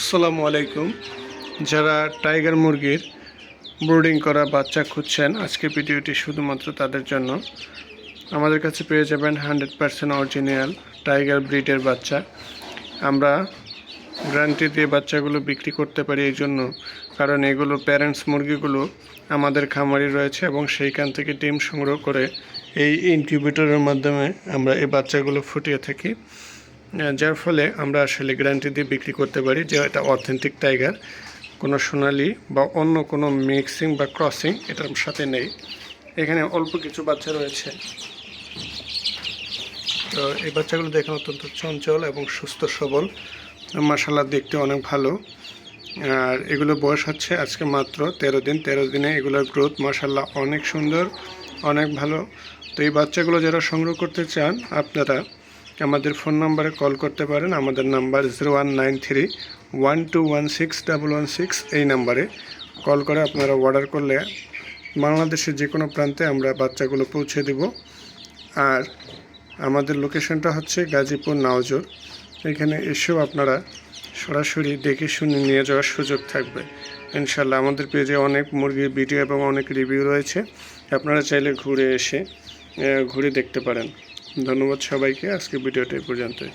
আসসালামু আলাইকুম। যারা টাইগার মুরগির ব্রুডিং করা বাচ্চা খুঁজছেন, আজকে ভিডিওটি শুধুমাত্র তাদের জন্য। আমাদের কাছে পেয়ে যাবেন হান্ড্রেড পার্সেন্ট অরিজিনাল টাইগার ব্রিডের বাচ্চা। আমরা গ্যারান্টি দিয়ে বাচ্চাগুলো বিক্রি করতে পারি এই জন্য, কারণ এগুলো প্যারেন্টস মুরগিগুলো আমাদের খামারি রয়েছে এবং সেইখান থেকে ডিম সংগ্রহ করে এই ইনকিউবেটরের মাধ্যমে আমরা এই বাচ্চাগুলো ফুটিয়ে থাকি। যার ফলে আমরা আসলে গ্যারান্টি দিয়ে বিক্রি করতে পারি যে এটা অথেন্টিক টাইগার কোনো সোনালি বা অন্য কোনো মিক্সিং বা ক্রসিং এটার সাথে নেই। এখানে অল্প কিছু বাচ্চা রয়েছে। তো এই বাচ্চাগুলো দেখেন অত্যন্ত চঞ্চল এবং সুস্থ সবল। মাসাল্লাহ দেখতে অনেক ভালো। আর এগুলো বয়স হচ্ছে আজকে মাত্র তেরো দিন। তেরো দিনে এগুলোর গ্রোথ মাসাল্লাহ অনেক সুন্দর, অনেক ভালো। তো এই বাচ্চাগুলো যারা সংগ্রহ করতে চান, আপনারা আমাদের ফোন নাম্বারে কল করতে পারেন। আমাদের number zero one nine three, one two one six, double one six এই নাম্বারে কল করে আপনারা অর্ডার করলে বাংলাদেশের যে কোনো প্রান্তে আমরা বাচ্চাগুলো পৌঁছে দেব। আর আমাদের লোকেশনটা হচ্ছে গাজীপুর নাওজোর। এখানে এসেও আপনারা সরাসরি দেখে শুনে নিয়ে যাওয়ার সুযোগ থাকবে। ইনশাল্লাহ আমাদের পেজে অনেক মুরগির ভিডিও এবং অনেক রিভিউ রয়েছে। আপনারা চাইলে ঘুরে এসে ঘুরে দেখতে পারেন। ধন্যবাদ সবাইকে। আজকে ভিডিওটা এই পর্যন্তই।